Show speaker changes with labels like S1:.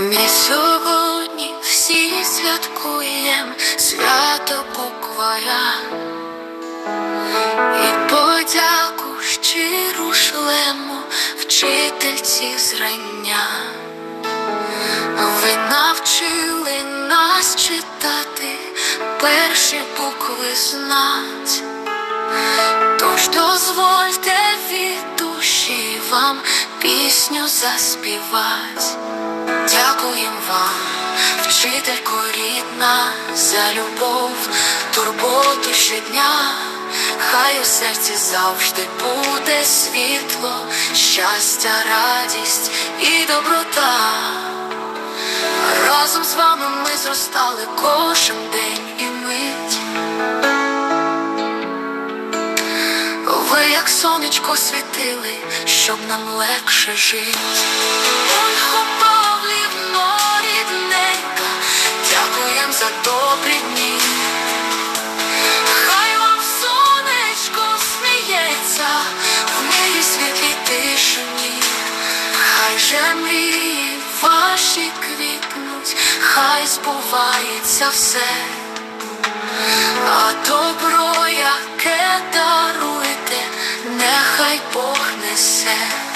S1: Ми сьогодні всі святкуєм свято букваря і подяку щиру шлемо вчительці зрання. Ви навчили нас читати перші букви знать. Тож дозвольте від душі вам пісню заспівать. Вчителько рідна, за любов, турботу щодня. Хай у серці завжди буде світло, щастя, радість і доброта. Разом з вами ми зростали кожен день і мить. Ви як сонечко світили, щоб нам легше жити. за добрі дні. Хай вам сонечко сміється в милій світлій тишині, хай же мрії ваші квітнуть, хай збувається все, а добро, яке даруєте, нехай Бог несе.